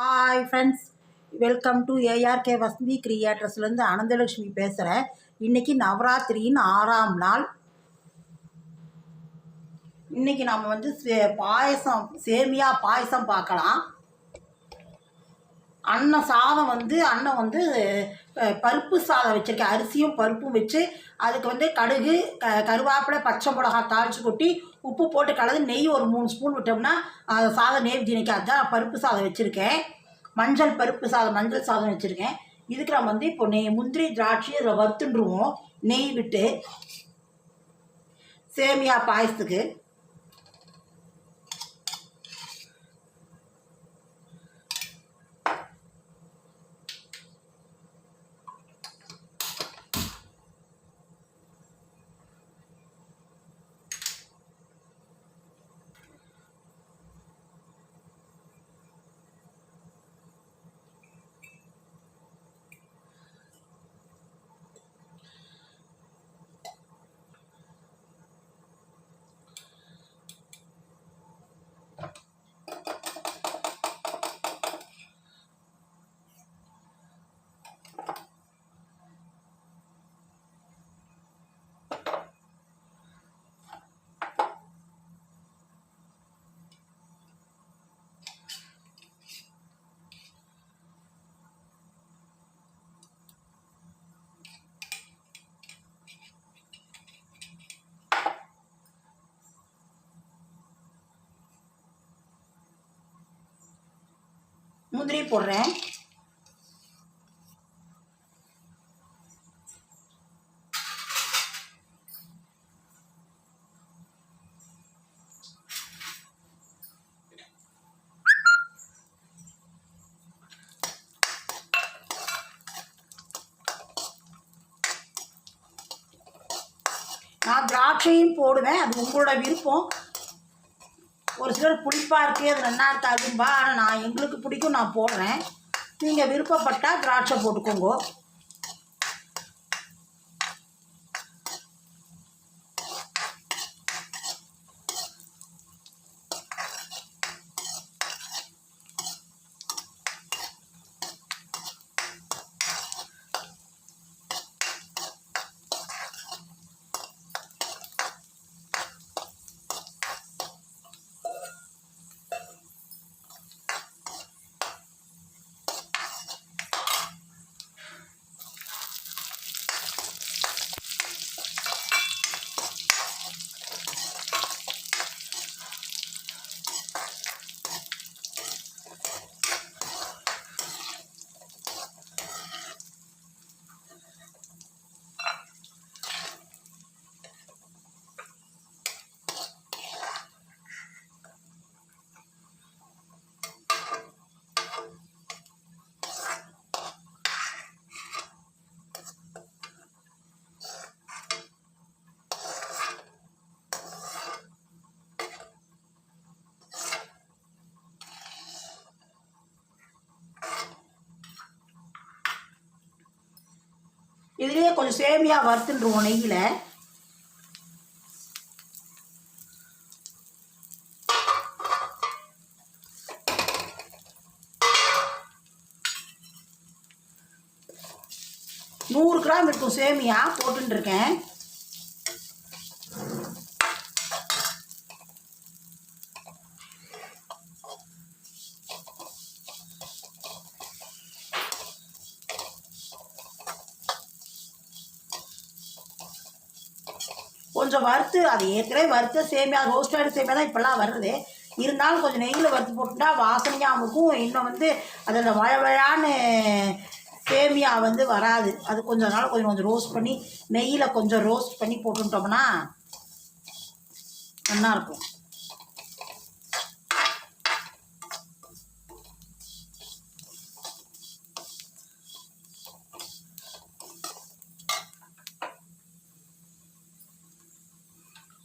Hi friends welcome to ARK Vasanthi கிரியேட்டர்ஸ்லேருந்து Ananthalakshmi பேசுகிறேன் இன்றைக்கி நவராத்திரியின் ஆறாம் நாள். இன்றைக்கி நம்ம வந்து சே பாயசம் சேமியா பாயசம் பார்க்கலாம். அண்ணன் சாதம் வந்து அண்ணன் வந்து பருப்பு சாதம் வச்சுருக்கேன் அரிசியும் பருப்பும் வச்சு அதுக்கு வந்து கடுகு க கருவேப்பிலை பச்சை மிளகா தாளித்து கொட்டி உப்பு போட்டு கலந்து நெய் ஒரு மூணு ஸ்பூன் விட்டோம்னா அதை சாதம் நேர்ஜினிக்கு அதுதான் பருப்பு சாதம் வச்சுருக்கேன். மஞ்சள் பருப்பு சாதம் மஞ்சள் சாதம் வச்சுருக்கேன். இதுக்கு நம்ம வந்து இப்போ நெய் முந்திரி திராட்சை இதில் வறுத்துண்டுருவோம் நெய் விட்டு சேமியா பாயசத்துக்கு. முந்திரி போடுறேன். நான் திராட்சையும் போடுவேன். அது உங்களோட விருப்பம். ஒரு சிலர் புளிப்பாக இருக்கே அது நல்லா இருக்காதும்பா. ஆனால் நான் எங்களுக்கு பிடிக்கும் நான் போடுறேன். நீங்கள் விருப்பப்பட்டால் திராட்சை போட்டுக்கோங்க. கொஞ்சம் சேமியா வறுத்துட்டுருவோம் நெய்யில் நூறு கிராம் இருக்கும் சேமியா போட்டுருக்கேன் கொஞ்சம் வறுத்து அது ஏற்கனவே வறுத்த சேமியா ரோஸ்டட் சேமியா தான் இப்போல்லாம் வருது. இருந்தாலும் கொஞ்சம் நெய்யில் வறுத்து போட்டுட்டா வாசனையாகவும் இருக்கும் இன்னும் வந்து அதில் வழவழான்னு சேமியா வந்து வராது. அது கொஞ்சம் நாள் கொஞ்சம் கொஞ்சம் ரோஸ்ட் பண்ணி நெய்யில் கொஞ்சம் ரோஸ்ட் பண்ணி போட்டுட்டோம்னா நல்லாயிருக்கும்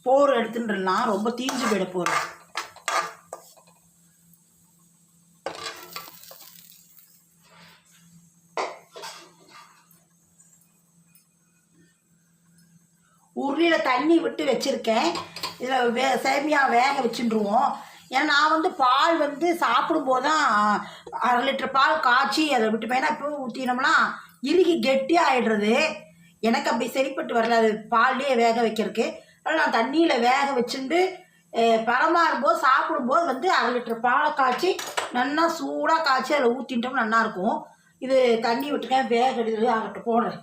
போர் எடுத்துட்டுலாம் ரொம்ப தீஞ்சு போயிட போகிறோம் உருளியில் தண்ணி விட்டு வச்சுருக்கேன். இதில் வே சேமியா வேக வச்சுட்டுருவோம் ஏன்னா நான் வந்து பால் வந்து சாப்பிடும்போது தான் அரை லிட்டர் பால் காய்ச்சி அதை விட்டு ஏன்னா இப்போ ஊற்றினோம்னா இறுகி கெட்டியாக ஆகிடுறது எனக்கு அப்படி சரிப்பட்டு வரல. அது பால்லேயே வேக வைக்கிறதுக்கு. அதனால் நான் தண்ணியில் வேக வச்சுட்டு பரமாறும்போது சாப்பிடும்போது வந்து அரை லிட்டர் பாலை காய்ச்சி நல்லா சூடாக காய்ச்சி அதில் ஊற்றிட்டோம் நல்லாயிருக்கும் இது தண்ணி விட்டுக்கேன் வேக எடுத்து ஆகட்டும் போடுறேன்.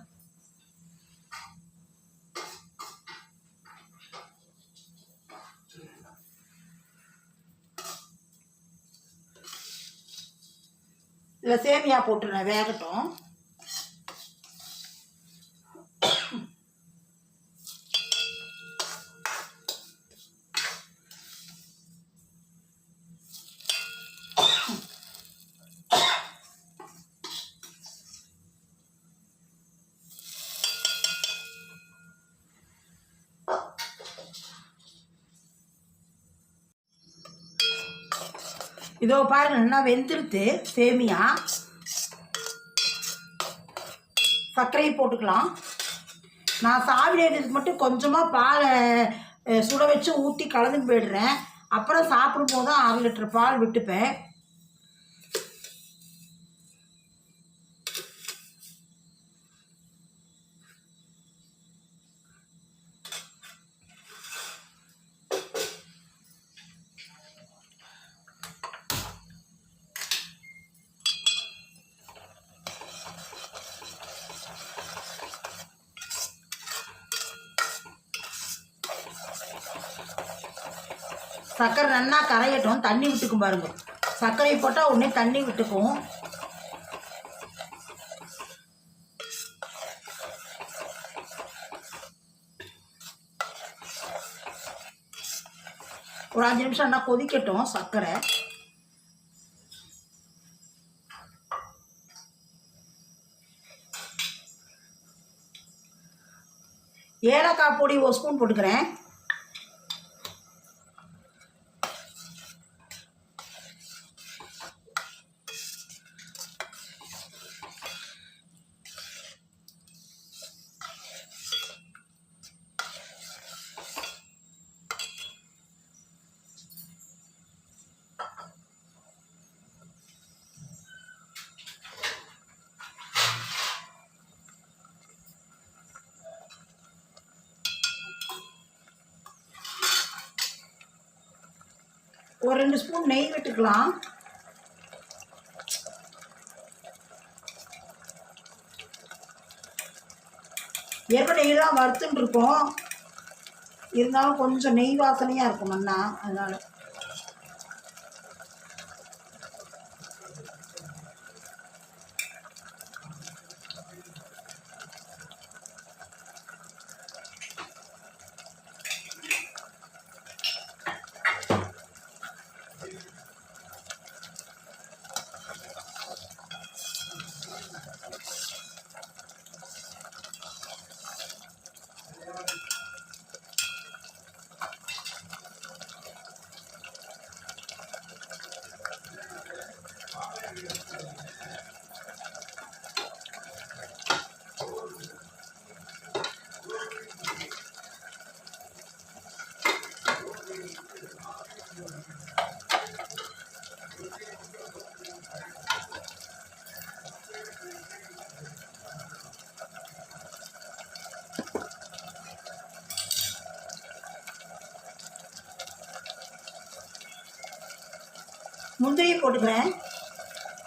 இதில் சேமியா போட்டுருவேன் வேகட்டும். இதோ பாருங்க நல்லா வெந்துருத்து சேமியா. சர்க்கரையை போட்டுக்கலாம். நான் சாப்பிடுறதுக்கு மட்டும் கொஞ்சமாக பாலை சுட வச்சு ஊற்றி கலந்து போயிடுறேன். அப்புறம் சாப்பிடும்போது தான் அரை லிட்டர் பால் விட்டுப்பேன். சர்க்கரை நல்லா கரையட்டும். தண்ணி விட்டுக்கும் பாருங்க. சர்க்கரை போட்டால் உடனே தண்ணி விட்டுக்கும். ஒரு அஞ்சு நிமிஷம் நல்லா கொதிக்கட்டும் சர்க்கரை. ஏலக்காய் பொடி ஒரு ஸ்பூன் போட்டுக்கிறேன். ஒரு ரெண்டு ஸ்பூன் நெய் விட்டுக்கலாம். எப்போ நெய் தான் வறுத்துன்னு இருக்கோம். இருந்தாலும் கொஞ்சம் நெய் வாசனையாக இருக்கும் மண்ணா அதனால். முந்திரி போட்டுக்கிறேன்.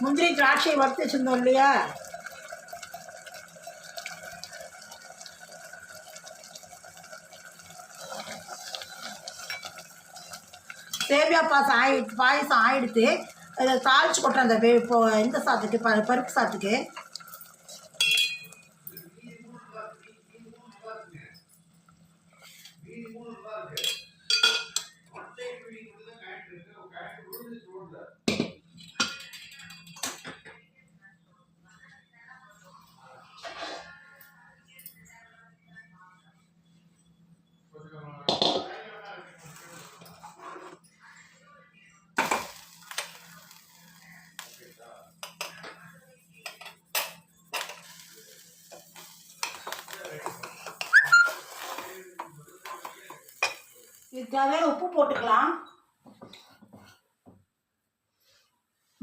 முந்திரி திராட்சை வறுத்து வச்சுருந்தோம் இல்லையா? சேவியா பாசம் ஆயி பாயசம் ஆயிடுத்து அதை தாளிச்சு கொட்டுறேன் அந்த இப்போ இந்த சாத்துக்கு பருப்பு சாத்துக்கு. தேவையான உப்பு போட்டுக்கலாம்.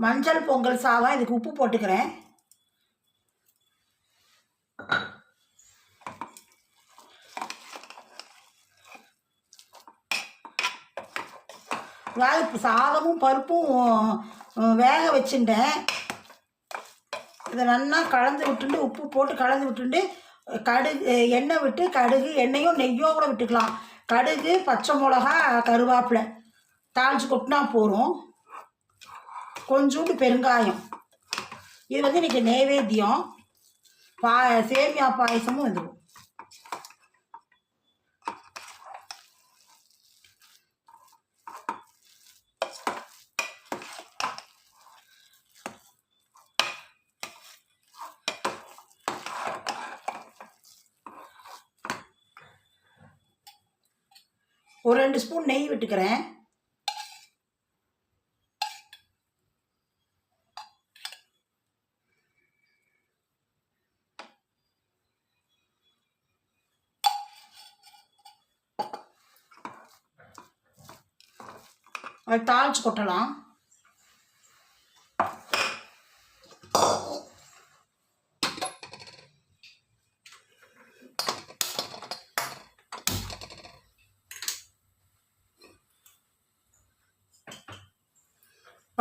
மஞ்சள் பொங்கல் சாதம் இதுக்கு உப்பு போட்டுக்கிறேன். வேக சாதமும் பருப்பும் வேக வச்சுட்டேன். இதை நல்லா கலந்து விட்டுட்டு உப்பு போட்டு கலந்து விட்டுட்டு கடுகு எண்ணெய் விட்டு கடுகு எண்ணெயும் நெய்யோ கூட விட்டுக்கலாம். கடுகு பச்சை மிளகா கருவேப்பிலை தாளிச்சு கொட்டினா போதும். கொஞ்சோண்டு பெருங்காயம். இது வந்து இன்றைக்கி நைவேத்தியம். பா சேமியா பாயசமும் வந்துடும் ஒரு ரெண்டு ஸ்பூன் நெய் விட்டுக்கிறேன். அது தாளிச்சு கொட்டலாம்.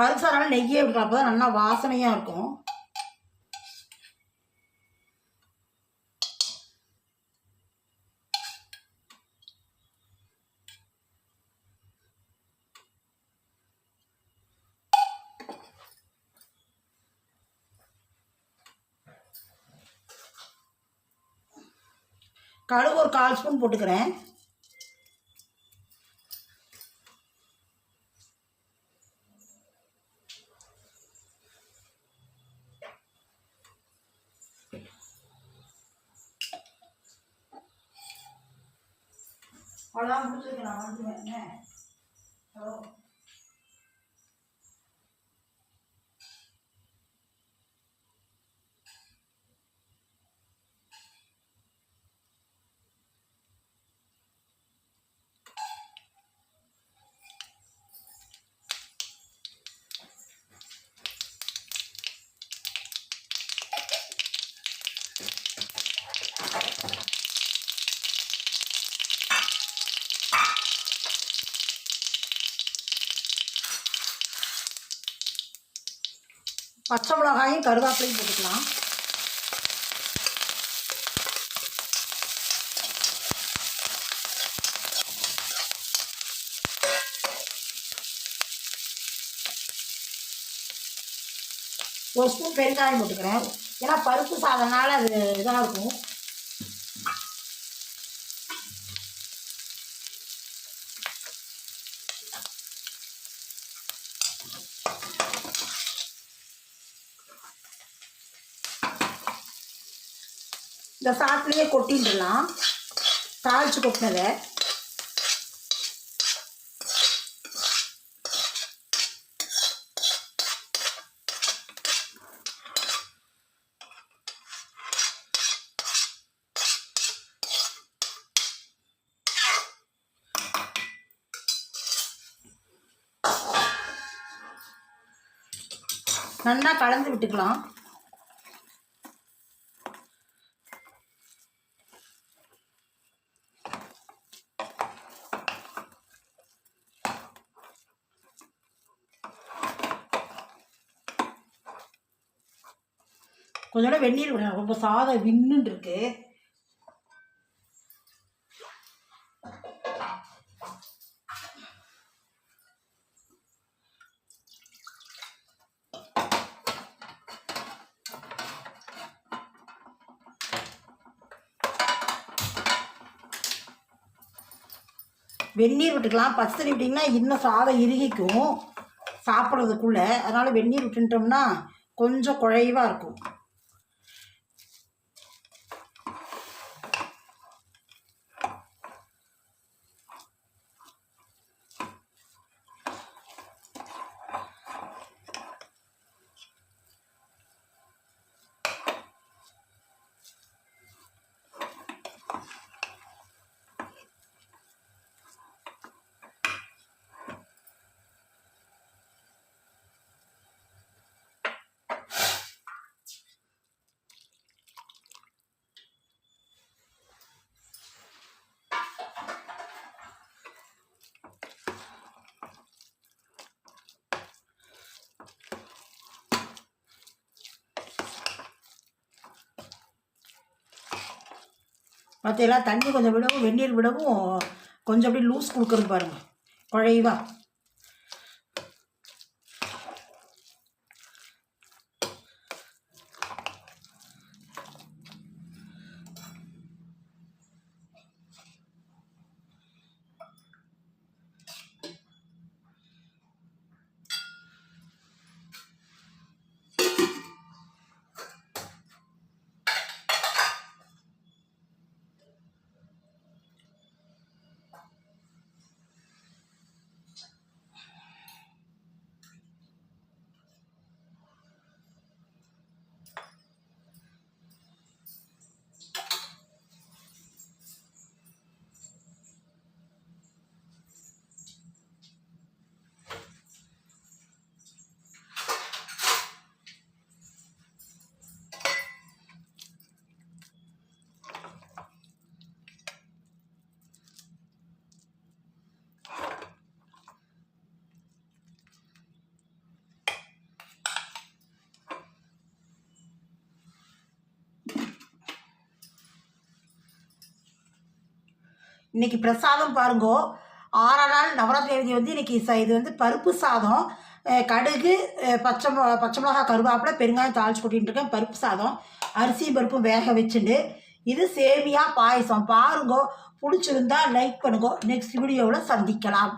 பருசாரால நெய்யே விட்டுறா அப்போ நல்லா வாசனையாக இருக்கும். கடுகு ஒரு கால் ஸ்பூன் போட்டுக்கிறேன். 三件以。பச்சை மிளகாயும் கருவேப்பிலையும் போட்டுக்கலாம். ஒரு ஸ்பூன் பெருங்காயம் போட்டுக்கிறேன். ஏன்னா பருப்பு சாதனால அது இதாக இருக்கும். இந்த சாத்துலேயே கொட்டிட்டுலாம் தாளிச்சு கொட்டினதை. நல்லா கலந்து விட்டுக்கலாம். கொஞ்சோட வெந்நீர் விடணும் ரொம்ப சாதம் விண்ணுன்னு இருக்கு. வெந்நீர் விட்டுக்கலாம். பச்சை தண்ணி விட்டிங்கன்னா இன்னும் சாதம் இறுகிக்கும். சாப்பிட்றதுக்குள்ளே. அதனால் வெந்நீர் விட்டுட்டோம்னா கொஞ்சம் குழைவாக இருக்கும். மற்ற தண்ணி கொஞ்சம் விடவும் வெந்நீர் விடவும் கொஞ்சம் அப்படியே லூஸ் கொடுக்குறது பாருங்கள் குழைவா இன்னைக்கு பிரசாதம் பாருங்கோ. ஆறாம் நாள் நவராத்திரி தேதி வந்து இன்னைக்கு ச இது வந்து பருப்பு சாதம் கடுகு பச்சை மொ பச்சை மிளகா கருவேப்பிலை பெருங்காயம் தாளிச்சு கொட்டிட்டு இருக்கேன். பருப்பு சாதம் அரிசியும் பருப்பும் வேக வச்சுட்டு இது சேமியா பாயசம். பாருங்கோ பிடிச்சிருந்தா லைக் பண்ணுங்க. நெக்ஸ்ட் வீடியோவில் சந்திக்கலாம்.